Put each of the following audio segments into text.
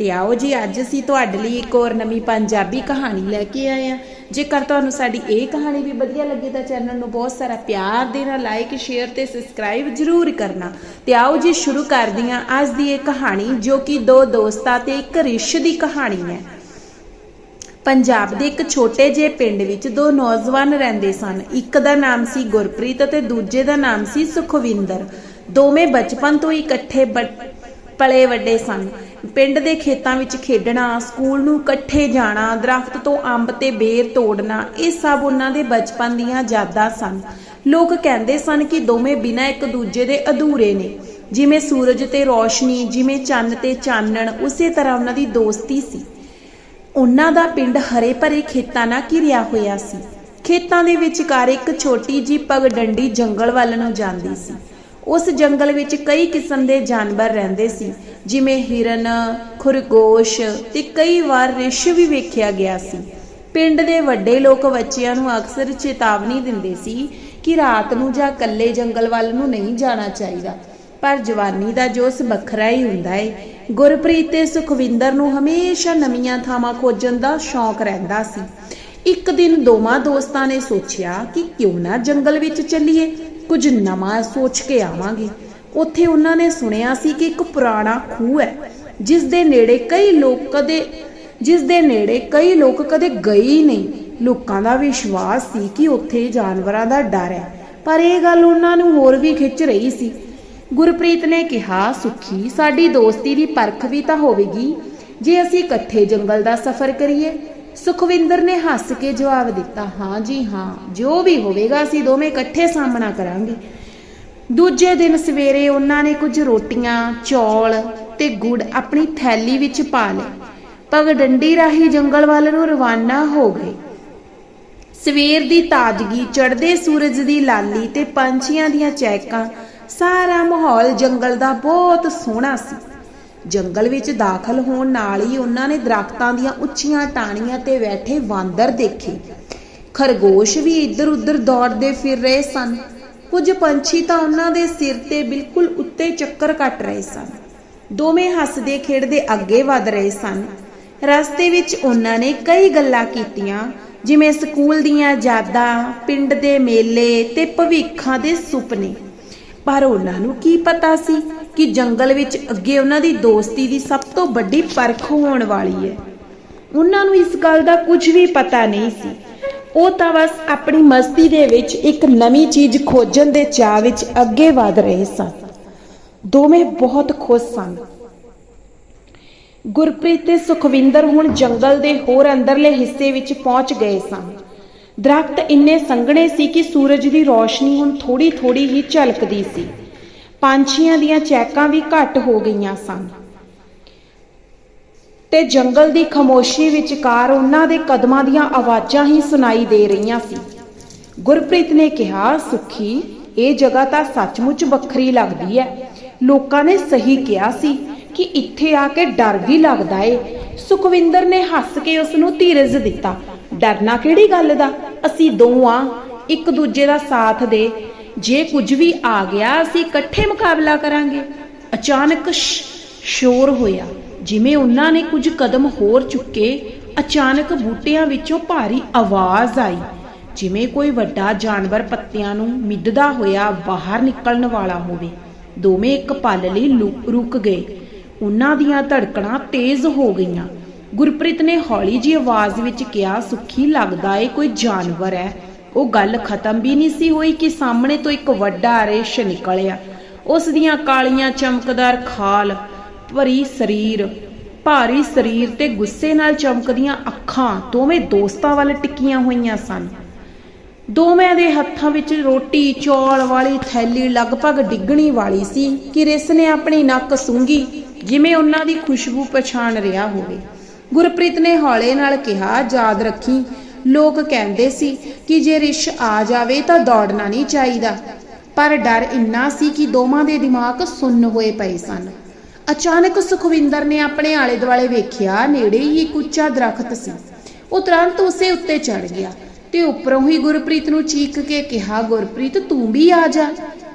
ਤੇ ਆਓ ਜੀ, ਅੱਜ ਅਸੀਂ ਤੁਹਾਡੇ ਲਈ ਇੱਕ ਹੋਰ ਨਵੀਂ ਪੰਜਾਬੀ ਕਹਾਣੀ ਲੈ ਕੇ ਆਏ ਹਾਂ। ਜੇਕਰ ਤੁਹਾਨੂੰ ਸਾਡੀ ਇਹ ਕਹਾਣੀ ਵੀ ਵਧੀਆ ਲੱਗੇ ਤਾਂ ਚੈਨਲ ਨੂੰ ਬਹੁਤ ਸਾਰਾ ਪਿਆਰ ਦੇਣਾ ਲਾਈਕ ਸ਼ੇਅਰ ਤੇ ਸਬਸਕ੍ਰਾਈਬ ਜ਼ਰੂਰ ਕਰਨਾ। ਤੇ ਆਓ ਜੀ, ਸ਼ੁਰੂ ਕਰਦੇ ਹਾਂ ਅੱਜ ਦੀ ਇਹ ਕਹਾਣੀ, ਜੋ ਕਿ ਦੋ ਦੋਸਤਾਂ ਤੇ ਇੱਕ ਰਿਸ਼ ਦੀ ਕਹਾਣੀ ਹੈ। ਪੰਜਾਬ ਦੇ ਇੱਕ ਛੋਟੇ ਜਿਹੇ ਪਿੰਡ ਵਿੱਚ ਦੋ ਨੌਜਵਾਨ ਰਹਿੰਦੇ ਸਨ। ਇੱਕ ਦਾ ਨਾਮ ਸੀ ਗੁਰਪ੍ਰੀਤ ਅਤੇ ਦੂਜੇ ਦਾ ਨਾਮ ਸੀ ਸੁਖਵਿੰਦਰ। ਦੋਵੇਂ ਬਚਪਨ ਤੋਂ ਹੀ ਇਕੱਠੇ ਬ- ਪਲੇ ਵੱਡੇ ਸਨ। ਪਿੰਡ ਦੇ ਖੇਤਾਂ ਵਿੱਚ ਖੇਡਣਾ, ਸਕੂਲ ਨੂੰ ਇਕੱਠੇ ਜਾਣਾ, ਦਰਖਤ ਤੋਂ ਅੰਬ ਤੇ ਬੇਰ ਤੋੜਨਾ, ਇਹ ਸਭ ਉਹਨਾਂ ਦੇ ਬਚਪਨ ਦੀਆਂ ਯਾਦਾਂ ਸਨ। ਲੋਕ ਕਹਿੰਦੇ ਸਨ ਕਿ ਦੋਵੇਂ ਬਿਨਾਂ ਇੱਕ ਦੂਜੇ ਦੇ ਅਧੂਰੇ ਨੇ। ਜਿਵੇਂ ਸੂਰਜ ਤੇ ਰੋਸ਼ਨੀ, ਜਿਵੇਂ ਚੰਨ ਤੇ ਚਾਨਣ, ਉਸੇ ਤਰ੍ਹਾਂ ਉਹਨਾਂ ਦੀ ਦੋਸਤੀ ਸੀ। ਉਹਨਾਂ ਦਾ ਪਿੰਡ ਹਰੇ ਭਰੇ ਖੇਤਾਂ ਨਾਲ ਘਿਰਿਆ ਹੋਇਆ ਸੀ। ਖੇਤਾਂ ਦੇ ਵਿਚਕਾਰ ਇੱਕ ਛੋਟੀ ਜੀ ਪਗਡੰਡੀ ਜੰਗਲ ਵੱਲ ਨੂੰ ਜਾਂਦੀ ਸੀ। ਉਸ ਜੰਗਲ ਵਿੱਚ ਕਈ ਕਿਸਮ ਦੇ ਜਾਨਵਰ ਰਹਿੰਦੇ ਸੀ। ਜਿਵੇਂ ਹਿਰਨ, ਖੁਰਗੋਸ਼ ਤੇ ਕਈ ਵਾਰ ਰਿਸ਼ ਵੀ ਵੇਖਿਆ ਗਿਆ ਸੀ। ਪਿੰਡ ਦੇ ਵੱਡੇ ਲੋਕ ਬੱਚਿਆਂ ਨੂੰ ਅਕਸਰ ਚੇਤਾਵਨੀ ਦਿੰਦੇ ਸੀ ਕਿ ਰਾਤ ਨੂੰ ਜਾਂ ਇਕੱਲੇ ਜੰਗਲ ਵੱਲ ਨੂੰ ਨਹੀਂ ਜਾਣਾ ਚਾਹੀਦਾ। ਪਰ ਜਵਾਨੀ ਦਾ ਜੋਸ਼ ਵੱਖਰਾ ਹੀ ਹੁੰਦਾ ਏ। ਗੁਰਪ੍ਰੀਤ ਤੇ ਸੁਖਵਿੰਦਰ ਨੂੰ ਹਮੇਸ਼ਾ ਨਵੀਆਂ ਥਾਵਾਂ ਖੋਜਣ ਦਾ ਸ਼ੌਂਕ ਰਹਿੰਦਾ ਸੀ। ਇੱਕ ਦਿਨ ਦੋਵਾਂ ਦੋਸਤਾਂ ਨੇ ਸੋਚਿਆ ਕਿ ਕਿਉਂ ਨਾ ਜੰਗਲ ਵਿੱਚ ਚੱਲੀਏ। ਕੁਝ ਨਵਾਂ ਸੋਚ ਕੇ ਆਵਾਂਗੇ। ਉੱਥੇ ਉਹਨਾਂ ਨੇ ਸੁਣਿਆ ਸੀ ਕਿ ਇੱਕ ਪੁਰਾਣਾ ਖੂਹ ਹੈ, ਜਿਸ ਦੇ ਨੇੜੇ ਕਈ ਲੋਕ ਕਦੇ, ਜਿਸ ਦੇ ਨੇੜੇ ਕਈ ਲੋਕ ਕਦੇ ਗਏ ਹੀ ਨਹੀਂ। ਲੋਕਾਂ ਦਾ ਵਿਸ਼ਵਾਸ ਸੀ ਕਿ ਉੱਥੇ ਜਾਨਵਰਾਂ ਦਾ ਡਰ ਹੈ, ਪਰ ਇਹ ਗੱਲ ਉਹਨਾਂ ਨੂੰ ਹੋਰ ਵੀ ਖਿੱਚ ਰਹੀ ਸੀ। ਗੁਰਪ੍ਰੀਤ ਨੇ ਕਿਹਾ, ਸੁਖੀ, ਸਾਡੀ ਦੋਸਤੀ ਦੀ ਪਰਖ ਵੀ ਤਾਂ ਹੋਵੇਗੀ। ਜੇ ਅਸੀਂ ਇਕੱਠੇ ਜੰਗਲ ਦਾ ਸਫ਼ਰ ਕਰੀਏ, ਸੁਖਵਿੰਦਰ ਨੇ ਹੱਸ ਕੇ ਜਵਾਬ ਦਿੱਤਾ, ਹਾਂ ਜੀ, ਹਾਂ, ਜੋ ਵੀ ਹੋਵੇਗਾ, ਅਸੀਂ ਦੋਵੇਂ ਇਕੱਠੇ ਸਾਹਮਣਾ ਕਰਾਂਗੇ। ਦੂਜੇ ਦਿਨ ਸਵੇਰੇ ਉਹਨਾਂ ਨੇ ਕੁਝ ਰੋਟੀਆਂ, ਚੌਲ ਤੇ ਗੁੜ ਆਪਣੀ ਥੈਲੀ ਵਿੱਚ ਪਾ ਲਏ। ਪਗਡੰਡੀ ਰਾਹੀਂ ਜੰਗਲ ਵੱਲ ਨੂੰ ਰਵਾਨਾ ਹੋ ਗਏ। ਸਵੇਰ ਦੀ ਤਾਜ਼ਗੀ, ਚੜ੍ਹਦੇ ਸੂਰਜ ਦੀ ਲਾਲੀ ਤੇ ਪੰਛੀਆਂ ਦੀਆਂ ਚਹਿਕਾਂ, ਸਾਰਾ ਮਾਹੌਲ ਜੰਗਲ ਦਾ ਬਹੁਤ ਸੋਹਣਾ ਸੀ। ਜੰਗਲ ਵਿੱਚ ਦਾਖਲ ਹੋਣ ਨਾਲ ਹੀ ਉਹਨਾਂ ਨੇ ਦਰਖਤਾਂ ਦੀਆਂ ਉੱਚੀਆਂ ਟਾਹਣੀਆਂ ਤੇ ਬੈਠੇ ਵਾਂਦਰ ਦੇਖੇ। ਖਰਗੋਸ਼ ਵੀ ਇੱਧਰ-ਉੱਧਰ ਦੌੜਦੇ ਫਿਰ ਰਹੇ ਸਨ। ਕੁਝ ਪੰਛੀ ਤਾਂ ਉਹਨਾਂ ਦੇ ਸਿਰ ਤੇ ਬਿਲਕੁਲ ਉੱਤੇ ਚੱਕਰ ਕੱਟ ਰਹੇ ਸਨ। ਦੋਵੇਂ ਹੱਸਦੇ ਖੇਡਦੇ ਅੱਗੇ ਵਧ ਰਹੇ ਸਨ। ਰਸਤੇ ਵਿੱਚ ਉਹਨਾਂ ਨੇ ਕਈ ਗੱਲਾਂ ਕੀਤੀਆਂ, ਜਿਵੇਂ ਸਕੂਲ ਦੀਆਂ ਯਾਦਾਂ, ਪਿੰਡ ਦੇ ਮੇਲੇ ਤੇ ਭਵਿੱਖਾਂ ਦੇ ਸੁਪਨੇ। ਪਰ ਉਹਨਾਂ ਨੂੰ ਕੀ ਪਤਾ ਸੀ ਕਿ ਜੰਗਲ ਵਿੱਚ ਅੱਗੇ ਉਹਨਾਂ ਦੀ ਦੋਸਤੀ ਦੀ ਸਭ ਤੋਂ ਵੱਡੀ ਪਰਖ ਹੋਣ ਵਾਲੀ ਹੈ। ਉਹਨਾਂ ਨੂੰ ਇਸ ਗੱਲ ਦਾ ਕੁਝ ਵੀ ਪਤਾ ਨਹੀਂ ਸੀ ਉਹ ਤਾਂ ਬਸ ਆਪਣੀ ਮਸਤੀ ਦੇ ਵਿੱਚ ਇੱਕ ਨਵੀਂ ਚੀਜ਼ ਖੋਜਣ ਦੇ ਚਾਅ ਵਿੱਚ ਅੱਗੇ ਵਧ ਰਹੇ ਸਨ। ਦੋਵੇਂ ਬਹੁਤ ਖੁਸ਼ ਸਨ। ਗੁਰਪ੍ਰੀਤ ਤੇ ਸੁਖਵਿੰਦਰ ਹੁਣ ਜੰਗਲ ਦੇ ਹੋਰ ਅੰਦਰਲੇ ਹਿੱਸੇ ਵਿੱਚ ਪਹੁੰਚ ਗਏ ਸਨ। ਦਰਖਤ ਇੰਨੇ ਸੰਘਣੇ ਸੀ ਕਿ ਸੂਰਜ ਦੀ ਰੋਸ਼ਨੀ ਹੁਣ ਥੋੜੀ-ਥੋੜੀ ਹੀ ਝਲਕਦੀ ਸੀ। ਪੰਛੀਆਂ ਦੀਆਂ ਚੈਕਾਂ ਵੀ ਘੱਟ ਹੋ ਗਈਆਂ ਸਨ। ਤੇ ਜੰਗਲ ਦੀ ਖਾਮੋਸ਼ੀ ਵਿਚਕਾਰ ਉਹਨਾਂ ਦੇ ਕਦਮਾਂ ਦੀਆਂ ਆਵਾਜ਼ਾਂ ਹੀ ਸੁਣਾਈ ਦੇ ਰਹੀਆਂ ਸੀ। ਗੁਰਪ੍ਰੀਤ ਨੇ ਕਿਹਾ, ਸੁਖੀ, ਇਹ ਜਗ੍ਹਾ ਤਾਂ ਸੱਚਮੁੱਚ ਵੱਖਰੀ ਲੱਗਦੀ ਹੈ ਲੋਕਾਂ ਨੇ ਸਹੀ ਕਿਹਾ ਸੀ ਕਿ ਇੱਥੇ ਆ ਕੇ ਡਰ ਵੀ ਲੱਗਦਾ ਏ। ਸੁਖਵਿੰਦਰ ਨੇ ਹੱਸ ਕੇ ਉਸ ਨੂੰ ਧੀਰਜ ਦਿੱਤਾ। ਡਰਨਾ ਕਿਹੜੀ ਗੱਲ ਦਾ? ਅਸੀਂ ਦੋ ਆ ਇੱਕ ਦੂਜੇ ਦਾ ਸਾਥ ਦੇ। ਜੇ ਕੁਝ ਵੀ ਆ ਗਿਆ, ਅਸੀਂ ਇਕੱਠੇ ਮੁਕਾਬਲਾ ਕਰਾਂਗੇ। ਅਚਾਨਕ ਸ਼ੋਰ ਹੋਇਆ। ਜਿਵੇਂ ਉਹਨਾਂ ਨੇ ਕੁਝ ਕਦਮ ਹੋਰ ਚੁੱਕੇ, ਅਚਾਨਕ ਬੂਟਿਆਂ ਵਿੱਚੋਂ ਭਾਰੀ ਆਵਾਜ਼ ਆਈ। ਜਿਵੇਂ ਕੋਈ ਵੱਡਾ ਜਾਨਵਰ ਪੱਤਿਆਂ ਨੂੰ ਮਿੱਧਦਾ ਹੋਇਆ ਬਾਹਰ ਨਿਕਲਣ ਵਾਲਾ ਹੋਵੇ, ਦੋਵੇਂ ਇੱਕ ਪਲ ਲਈ ਰੁਕ ਗਏ। ਉਹਨਾਂ ਦੀਆਂ ਧੜਕਣਾਂ ਤੇਜ਼ ਹੋ ਗਈਆਂ। ਗੁਰਪ੍ਰੀਤ ਨੇ ਹੌਲੀ ਜਿਹੀ ਆਵਾਜ਼ ਵਿੱਚ ਕਿਹਾ, ਸੁੱਖੀ, ਲੱਗਦਾ ਏ ਕੋਈ ਜਾਨਵਰ ਹੈ। ਉਹ ਗੱਲ ਖਤਮ ਵੀ ਨਹੀਂ ਸੀ ਹੋਈ ਕਿ ਸਾਹਮਣੇ ਤੋਂ ਇੱਕ ਵੱਡਾ ਰੇਸ਼ ਨਿਕਲਿਆ। ਉਸ ਦੀਆਂ ਕਾਲੀਆਂ ਚਮਕਦਾਰ ਖਾਲ ਭਰੀ ਸਰੀਰ, ਭਾਰੀ ਸਰੀਰ ਤੇ ਗੁੱਸੇ ਨਾਲ ਚਮਕਦੀਆਂ ਅੱਖਾਂ ਦੋਵੇਂ ਦੋਸਤਾਂ ਵੱਲ ਟਿੱਕੀਆਂ ਹੋਈਆਂ ਸਨ। ਦੋਵੇਂ ਦੇ ਹੱਥਾਂ ਵਿੱਚ ਰੋਟੀ, ਚੌਲ ਵਾਲੀ ਥੈਲੀ ਲਗਭਗ ਡਿੱਗਣੀ ਵਾਲੀ ਸੀ ਕਿ ਰਿਸ ਨੇ ਆਪਣੀ ਨੱਕ ਸੂੰਗੀ ਜਿਵੇਂ ਉਹਨਾਂ ਦੀ ਖੁਸ਼ਬੂ ਪਛਾਣ ਰਿਹਾ ਹੋਵੇ। ਗੁਰਪ੍ਰੀਤ ਨੇ ਹੌਲੇ ਨਾਲ ਕਿਹਾ ਯਾਦ ਰੱਖੀ। ਲੋਕ ਕਹਿੰਦੇ ਸੀ ਕਿ ਜੇ ਰਿਸ਼ ਆ ਜਾਵੇ ਤਾਂ ਦੌੜਨਾ ਨਹੀਂ ਚਾਹੀਦਾ। ਪਰ ਡਰ ਇੰਨਾ ਸੀ ਕਿ ਦੋਵਾਂ ਦੇ ਦਿਮਾਗ ਸੁੰਨ ਹੋਏ ਪਏ ਸਨ। ਅਚਾਨਕ ਸੁਖਵਿੰਦਰ ਨੇ ਆਪਣੇ ਆਲੇ ਦੁਆਲੇ ਵੇਖਿਆ, ਨੇੜੇ ਹੀ ਇੱਕ ਉੱਚਾ ਦਰਖਤ ਸੀ। ਉਹ ਤੁਰੰਤ ਉਸੇ ਉੱਤੇ ਚੜ ਗਿਆ ਤੇ ਉੱਪਰੋਂ ਹੀ ਗੁਰਪ੍ਰੀਤ ਨੂੰ ਚੀਕ ਕੇ ਕਿਹਾ, ਗੁਰਪ੍ਰੀਤ, ਤੂੰ ਵੀ ਆ ਜਾ।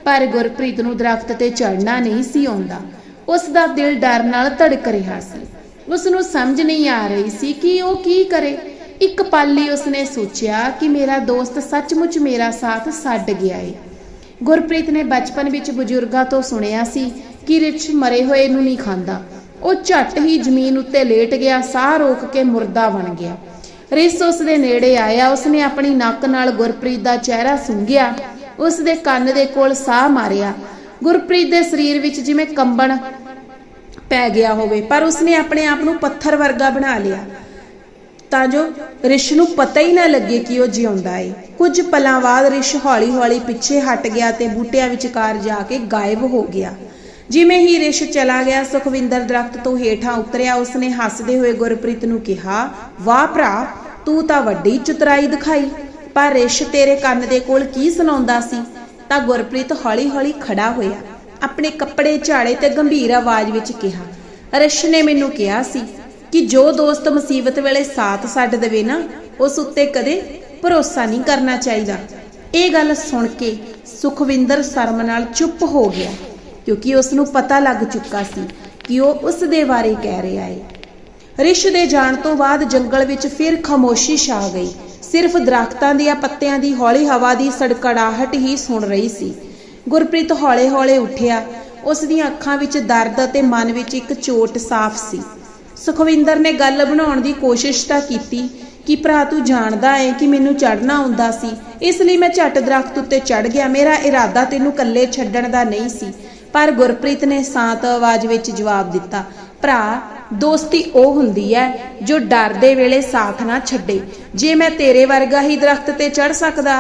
ਪਰ ਗੁਰਪ੍ਰੀਤ ਨੂੰ ਦਰਖਤ ਤੇ ਚੜਨਾ ਨਹੀਂ ਸੀ ਆਉਂਦਾ। ਉਸ ਦਾ ਦਿਲ ਡਰ ਨਾਲ ਧੜਕ ਰਿਹਾ ਸੀ। ਉਸ ਨੂੰ ਸਮਝ ਨਹੀਂ ਆ ਰਹੀ ਸੀ ਕਿ ਉਹ ਕੀ ਕਰੇ। ਇੱਕ ਪਲ ਲਈ ਉਸਨੇ ਸੋਚਿਆ ਕਿ ਮੇਰਾ ਦੋਸਤ ਸੱਚਮੁੱਚ ਮੇਰਾ ਸਾਥ ਛੱਡ ਗਿਆ ਏ। ਗੁਰਪ੍ਰੀਤ ਨੇ ਬਚਪਨ ਵਿੱਚ ਬਜ਼ੁਰਗਾਂ ਤੋਂ ਸੁਣਿਆ ਸੀ ਕਿ ਰਿਛ ਮਰੇ ਹੋਏ ਨੂੰ ਨਹੀਂ ਖਾਂਦਾ। ਉਹ ਝੱਟ ਹੀ ਜ਼ਮੀਨ ਉੱਤੇ ਲੇਟ ਗਿਆ, ਸਾਹ ਰੋਕ ਕੇ ਮੁਰਦਾ ਬਣ ਗਿਆ। ਰਿਸ ਉਸ ਦੇ ਨੇੜੇ ਆਇਆ ਉਸਨੇ ਆਪਣੀ ਨੱਕ ਨਾਲ ਗੁਰਪ੍ਰੀਤ ਦਾ ਚਿਹਰਾ ਸੁੰਘਿਆ। ਉਸ ਦੇ ਕੰਨ ਦੇ ਕੋਲ ਸਾਹ ਮਾਰਿਆ। ਗੁਰਪ੍ਰੀਤ ਦੇ ਸਰੀਰ ਵਿੱਚ ਜਿਵੇਂ ਕੰਬਣ ਪੈ ਗਿਆ ਹੋਵੇ, ਪਰ ਉਸਨੇ ਆਪਣੇ ਆਪ ਨੂੰ ਪੱਥਰ ਵਰਗਾ ਬਣਾ ਲਿਆ। ਤਾਂ ਜੋ ਰਿਸ਼ ਨੂੰ ਪਤਾ ਹੀ ਨਾ ਲੱਗੇ ਕਿ ਉਹ ਜਿਉਂਦਾ ਏ। ਕੁਝ ਪਲਾਂ ਬਾਅਦ ਰਿਸ਼ ਹੌਲੀ-ਹੌਲੀ ਪਿੱਛੇ ਹਟ ਗਿਆ ਤੇ ਬੂਟਿਆਂ ਵਿਚਕਾਰ ਜਾ ਕੇ ਗਾਇਬ ਹੋ ਗਿਆ। ਜਿਵੇਂ ਹੀ ਰਿਸ਼ ਚਲਾ ਗਿਆ, ਸੁਖਵਿੰਦਰ ਦਰਖਤ ਤੋਂ ਹੇਠਾਂ ਉਤਰਿਆ, ਉਸਨੇ ਹੱਸਦੇ ਹੋਏ ਗੁਰਪ੍ਰੀਤ ਨੂੰ ਕਿਹਾ, ਵਾਹ ਭਰਾ, ਤੂੰ ਤਾਂ ਵੱਡੀ ਚਤਰਾਈ ਦਿਖਾਈ। ਪਰ ਰਿਸ਼ ਤੇਰੇ ਕੰਨ ਦੇ ਕੋਲ ਕੀ ਸੁਣਾਉਂਦਾ ਸੀ? ਤਾਂ ਗੁਰਪ੍ਰੀਤ ਹੌਲੀ-ਹੌਲੀ ਖੜਾ ਹੋਇਆ। ਆਪਣੇ ਕੱਪੜੇ ਝਾੜੇ ਤੇ ਗੰਭੀਰ ਆਵਾਜ਼ ਵਿੱਚ ਕਿਹਾ, ਰਿਸ਼ ਨੇ ਮੈਨੂੰ ਕਿਹਾ ਸੀ ਕਿ ਜੋ ਦੋਸਤ ਮੁਸੀਬਤ ਵੇਲੇ ਸਾਥ ਛੱਡ ਦੇਵੇ ਨਾ, ਉਸ ਉੱਤੇ ਕਦੇ ਭਰੋਸਾ ਨਹੀਂ ਕਰਨਾ ਚਾਹੀਦਾ। ਇਹ ਗੱਲ ਸੁਣ ਕੇ ਸੁਖਵਿੰਦਰ ਸ਼ਰਮ ਨਾਲ ਚੁੱਪ ਹੋ ਗਿਆ, ਕਿਉਂਕਿ ਉਸ ਨੂੰ ਪਤਾ ਲੱਗ ਚੁੱਕਾ ਸੀ ਕਿ ਉਹ ਉਸ ਦੇ ਬਾਰੇ ਕਹਿ ਰਿਹਾ ਹੈ। ਰਿਸ਼ ਦੇ ਜਾਣ ਤੋਂ ਬਾਅਦ ਜੰਗਲ ਵਿੱਚ ਫਿਰ ਖਾਮੋਸ਼ੀ ਛਾ ਗਈ। ਸਿਰਫ ਦਰਖਤਾਂ ਦੀਆਂ ਪੱਤਿਆਂ ਦੀ ਹੌਲੀ ਹਵਾ ਦੀ ਸੜਕੜਾਹਟ ਹੀ ਸੁਣ ਰਹੀ ਸੀ। ਗੁਰਪ੍ਰੀਤ ਹੌਲੇ-ਹੌਲੇ ਉੱਠਿਆ। ਉਸ ਦੀਆਂ ਅੱਖਾਂ ਵਿੱਚ ਦਰਦ ਅਤੇ ਮਨ ਵਿੱਚ ਇੱਕ ਚੋਟ ਸਾਫ਼ ਸੀ। ਸੁਖਵਿੰਦਰ ਨੇ ਗੱਲ ਬਣਾਉਣ ਦੀ ਕੋਸ਼ਿਸ਼ ਤਾਂ ਕੀਤੀ ਕਿ ਭਰਾ ਤੂੰ ਜਾਣਦਾ ਏ ਕਿ ਮੈਨੂੰ ਚੜਨਾ ਆਉਂਦਾ ਸੀ। ਇਸ ਲਈ ਮੈਂ ਝੱਟ ਦਰਖਤ ਉੱਤੇ ਚੜ ਗਿਆ। ਮੇਰਾ ਇਰਾਦਾ ਤੈਨੂੰ ਇਕੱਲੇ ਛੱਡਣ ਦਾ ਨਹੀਂ ਸੀ। ਪਰ ਗੁਰਪ੍ਰੀਤ ਨੇ ਸ਼ਾਂਤ ਆਵਾਜ਼ ਵਿੱਚ ਜਵਾਬ ਦਿੱਤਾ, ਭਰਾ, ਦੋਸਤੀ ਉਹ ਹੁੰਦੀ ਹੈ ਜੋ ਡਰ ਦੇ ਵੇਲੇ ਸਾਥ ਨਾ ਛੱਡੇ। ਜੇ ਮੈਂ ਤੇਰੇ ਵਰਗਾ ਹੀ ਦਰਖਤ ਤੇ ਚੜ ਸਕਦਾ,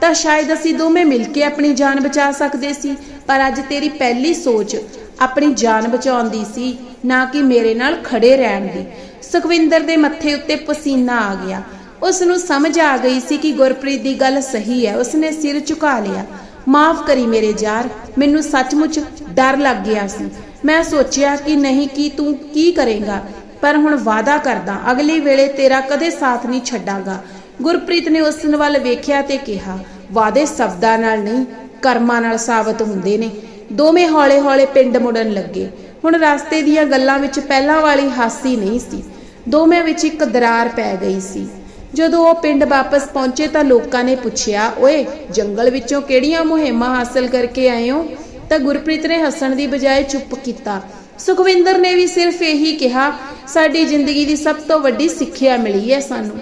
ਤਾਂ ਸ਼ਾਇਦ ਅਸੀਂ ਦੋਵੇਂ ਮਿਲ ਕੇ ਆਪਣੀ ਜਾਨ ਬਚਾ ਸਕਦੇ ਸੀ। ਪਰ ਅੱਜ ਤੇਰੀ ਪਹਿਲੀ ਸੋਚ ਆਪਣੀ ਜਾਨ ਬਚਾਉਣ ਦੀ ਸੀ, ਨਾ ਕਿ ਮੇਰੇ ਨਾਲ ਖੜੇ ਰਹਿਣ ਦੀ। ਸੁਖਵਿੰਦਰ ਦੇ ਮੱਥੇ ਉੱਤੇ ਪਸੀਨਾ ਆ ਗਿਆ। ਉਸ ਨੂੰ ਸਮਝ ਆ ਗਈ ਸੀ ਕਿ ਗੁਰਪ੍ਰੀਤ ਦੀ ਗੱਲ ਸਹੀ ਹੈ। ਉਸਨੇ ਸਿਰ ਝੁਕਾ ਲਿਆ। ਮਾਫ ਕਰੀ ਮੇਰੇ ਯਾਰ, ਮੈਨੂੰ ਸੱਚਮੁੱਚ ਡਰ ਲੱਗ ਗਿਆ ਸੀ। ਮੈਂ ਸੋਚਿਆ ਕਿ ਨਹੀਂ, ਕਿ ਤੂੰ ਕੀ ਕਰੇਗਾ? ਪਰ ਹੁਣ ਵਾਅਦਾ ਕਰਦਾ, ਅਗਲੇ ਵੇਲੇ ਤੇਰਾ ਕਦੇ ਸਾਥ ਨਹੀਂ ਛੱਡਾਂਗਾ। ਗੁਰਪ੍ਰੀਤ ਨੇ ਉਸ ਵੱਲ ਵੇਖਿਆ ਤੇ ਕਿਹਾ, ਵਾਅਦੇ ਸ਼ਬਦਾਂ ਨਾਲ ਨਹੀਂ, ਕਰਮਾਂ ਨਾਲ ਸਾਬਤ ਹੁੰਦੇ ਨੇ। ਦੋਵੇਂ ਹੌਲੇ-ਹੌਲੇ ਪਿੰਡ ਮੁੜਨ ਲੱਗੇ। ਹੁਣ ਰਸਤੇ ਦੀਆਂ ਗੱਲਾਂ ਵਿੱਚ ਪਹਿਲਾਂ ਵਾਲੀ ਹਾਸੀ ਨਹੀਂ ਸੀ। ਦੋਵੇਂ ਵਿੱਚ ਇੱਕ ਦਰਾਰ ਪੈ ਗਈ ਸੀ। ਜਦੋਂ ਉਹ ਪਿੰਡ ਵਾਪਸ ਪਹੁੰਚੇ ਤਾਂ ਲੋਕਾਂ ਨੇ ਪੁੱਛਿਆ, ਓਏ, ਜੰਗਲ ਵਿੱਚੋਂ ਕਿਹੜੀਆਂ ਮੁਹਿੰਮਾਂ ਹਾਸਲ ਕਰਕੇ ਆਏ ਹੋ? ਤਾਂ ਗੁਰਪ੍ਰੀਤ ਨੇ ਹੱਸਣ ਦੀ ਬਜਾਏ ਚੁੱਪ ਕੀਤਾ। ਸੁਖਵਿੰਦਰ ਨੇ ਵੀ ਸਿਰਫ ਇਹੀ ਕਿਹਾ, ਸਾਡੀ ਜ਼ਿੰਦਗੀ ਦੀ ਸਭ ਤੋਂ ਵੱਡੀ ਸਿੱਖਿਆ ਮਿਲੀ ਹੈ ਸਾਨੂੰ।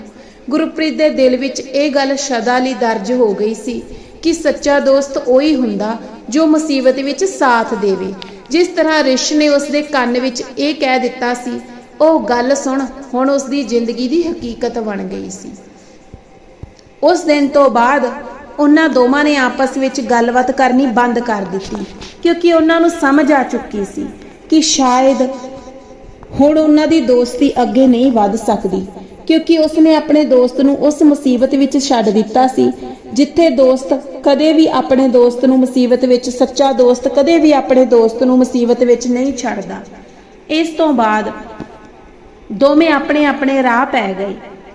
ਗੁਰਪ੍ਰੀਤ ਦੇ ਦਿਲ ਵਿੱਚ ਇਹ ਗੱਲ ਸਦਾ ਲਈ ਦਰਜ ਹੋ ਗਈ ਸੀ ਕਿ ਸੱਚਾ ਦੋਸਤ ਉਹੀ ਹੁੰਦਾ ਜੋ ਮੁਸੀਬਤ ਵਿੱਚ ਸਾਥ ਦੇਵੇ। ਜਿਸ ਤਰ੍ਹਾਂ ਰਿਸ਼ ਨੇ ਉਸ ਦੇ ਕੰਨ ਵਿੱਚ ਇਹ ਕਹਿ ਦਿੱਤਾ ਸੀ, ਉਹ ਗੱਲ ਸੁਣ, ਹੁਣ ਉਸ ਦੀ ਜ਼ਿੰਦਗੀ ਦੀ ਹਕੀਕਤ ਬਣ ਗਈ ਸੀ। ਉਸ ਦਿਨ ਤੋਂ ਬਾਅਦ ਉਹਨਾਂ ਦੋਵਾਂ ਨੇ ਆਪਸ ਵਿੱਚ ਗੱਲਬਾਤ ਕਰਨੀ ਬੰਦ ਕਰ ਦਿੱਤੀ, ਕਿਉਂਕਿ ਉਹਨਾਂ ਨੂੰ ਸਮਝ ਆ ਚੁੱਕੀ ਸੀ ਕਿ ਸ਼ਾਇਦ ਹੁਣ ਉਹਨਾਂ ਦੀ ਦੋਸਤੀ ਅੱਗੇ ਨਹੀਂ ਵੱਧ ਸਕਦੀ। ਕਿਉਂਕਿ ਉਸਨੇ ਆਪਣੇ ਦੋਸਤ ਨੂੰ ਉਸ ਮੁਸੀਬਤ ਵਿੱਚ ਛੱਡ ਦਿੱਤਾ ਸੀ, ਜਿੱਥੇ ਦੋਸਤ ਕਦੇ ਵੀ ਆਪਣੇ ਦੋਸਤ ਨੂੰ ਮੁਸੀਬਤ ਵਿੱਚ, ਸੱਚਾ ਦੋਸਤ ਕਦੇ ਵੀ ਆਪਣੇ ਦੋਸਤ ਨੂੰ ਮੁਸੀਬਤ ਵਿੱਚ ਨਹੀਂ ਛੱਡਦਾ। ਇਸ ਤੋਂ ਬਾਅਦ ਦੋਵੇਂ ਆਪਣੇ ਆਪਣੇ ਰਾਹ ਪੈ ਗਏ।